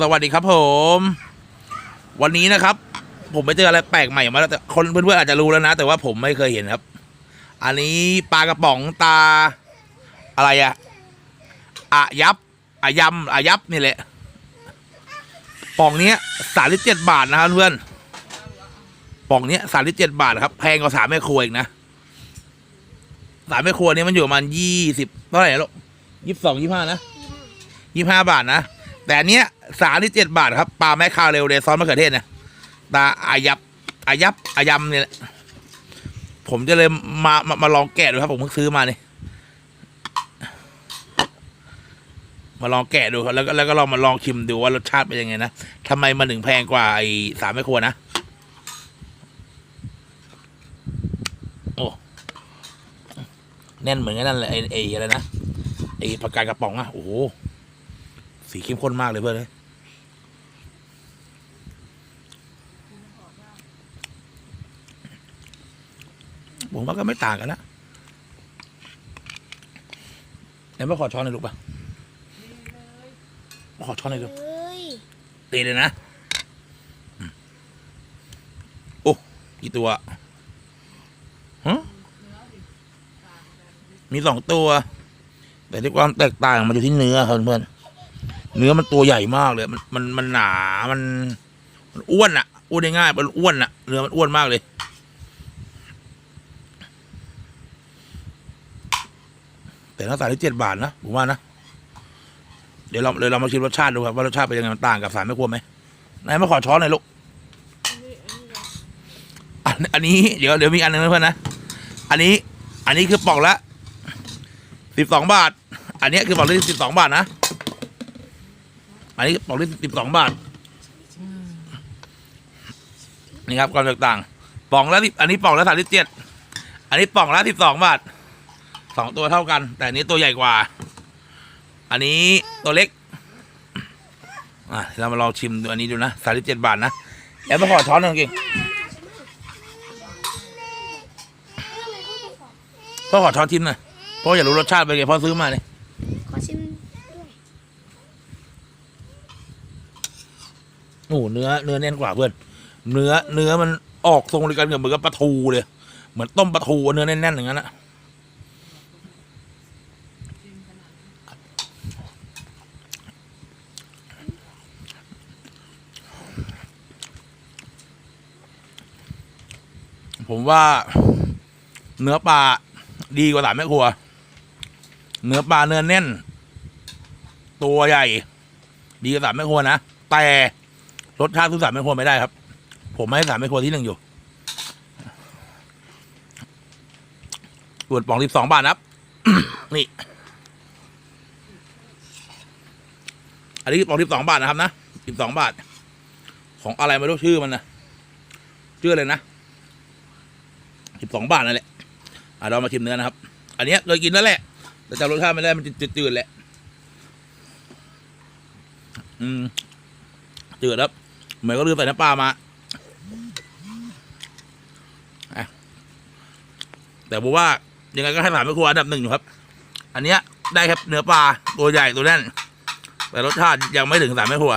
สวัสดีครับผม วันนี้นะครับ ผมไปเจออะไรแปลกใหม่มาแล้วแต่คนเพื่อนๆอาจจะรู้แล้วนะ แต่ว่าผมไม่เคยเห็นครับ อันนี้ปลากระป๋องตา อะไรอะอะยับอะยำอะยับนี่แหละป่องเนี้ยสามสิบเจ็ดบาทนะครับเพื่อนป่องเนี้ยสามสิบเจ็ดบาทครับแพงกว่าสามแม่ครัวอีกนะสามแม่ครัวเนี้มันอยู่ประมาณยี่สิบเท่าไหร่ลูกยี่สิบสองยี่ห้านะยี่ห้าบาทนะ แต่อันเนี้ยสามที่เจ็ดบาทครับปลาแม่คาเร็วเลยซอสมะเขือเทศเนะตาอายับอายับอายำเนี่ยแหละผมจะเลยมามามาลองแกะดูครับ ผมเพิ่งซื้อมาเนี่ยมาลองแกะดูแล้วก็แล้วก็ลองมาลองชิมดูว่ารสชาติเป็นยังไงนะทำไมมันถึงแพงกว่าไอ้สามแม่ครัวนะโอ้แน่นเหมือนกันนั่นแหละไอ้ไอ้อะไรนะไอ้ผักกาดกระป๋องอะโอ้ สีเข้มข้นมากเลยเพื่อนเลยผมว่าก็ไม่ต่างกันนะไหนมาขอช้อนหน่อยลูกปะมาขอช้อนหน่อยลูกเฮ้ยตีเลยนะอืมโอ้กี่ตัวฮะมีสองตัว แต่ที่ความแตกต่างมันอยู่ที่เนื้อครับเพื่อน เนื้อมันตัวใหญ่มากเลย มันมันมันหนา มันมันอ้วนอะอ้วนได้ง่ายมันอ้วนอะเนื้อมันอ้วนมากเลย แต่หน้าตาที่เจ็ดบาทนะผมว่านะ เดี๋ยวเราเดี๋ยวเรามาชิมรสชาติดูครับว่ารสชาติเป็นยังไงมันต่างกับสารไม่ควรไหมไหนมาขอช้อนหน่อยลูกอันอันนี้เดี๋ยวเดี๋ยวมีอันหนึงนะเพื่อนนะอันนี้ อันนี้คือปอกละสิบสองบาท อันนี้คือปอกละสิบสองบาทนะ อันนี้ปอกละสิบสองบาท นี่ครับความแตกต่างปองละสิบอันนี้ปองละสามสิบเจ็ดอันนี้ปองละสิบสองบาทสองตัวเท่ากัน แต่อันนี้ตัวใหญ่กว่า อันนี้ตัวเล็กอะเรามาลองชิมดูอันนี้ดูนะสามสิบเจ็ดบาทนะแล้วมาขอช้อนหนึ่งเก่งพ่อขอช้อนชิมหน่อยเพราะอยากรู้รสชาติเป็นไงพ่อซื้อมาเนี่ยขอชิม โอ้โหเนื้อเนื้อแน่นกว่าเพื่อนเนื้อเนื้อมันออกทรงเดียวกันกับเหมือนกับปลาทูเลย เหมือนต้มปลาทูเนื้อแน่นๆอย่างนั้นนะผมว่า เนื้อปลาดีกว่าสามแม่ครัว เนื้อปลาเนื้อแน่น ตัวใหญ่ ดีกว่าสามแม่ครัวนะ แต่ รสชาติทุกสามไม่ควรไม่ได้ครับ ผมให้สามไม่ควรที่หนึ่งอยู่ส่วนปองสิบสองบาทครับ นี่ อันนี้ปองสิบสองบาทนะครับนะสิบสองบาท ของอะไรไม่รู้ชื่อมันนะชื่ออะไรนะสิบสองบาทนั่นแหละอะเรามาชิมเนื้อนะครับ อันนี้เคยกินแล้วแหละ แต่จำรสชาติไม่ได้มันจืดๆแหละ อืมจืดครับ เหมือนก็ลืมใส่น้ำปลามาแต่ผมว่ายังไงก็ให้ผ่านไม่ครัวอันดับหนึ่งอยู่ครับ อันเนี้ยได้ครับเนื้อปลาตัวใหญ่ตัวแน่น แต่รสชาติยังไม่ถึงสามแม่ครัว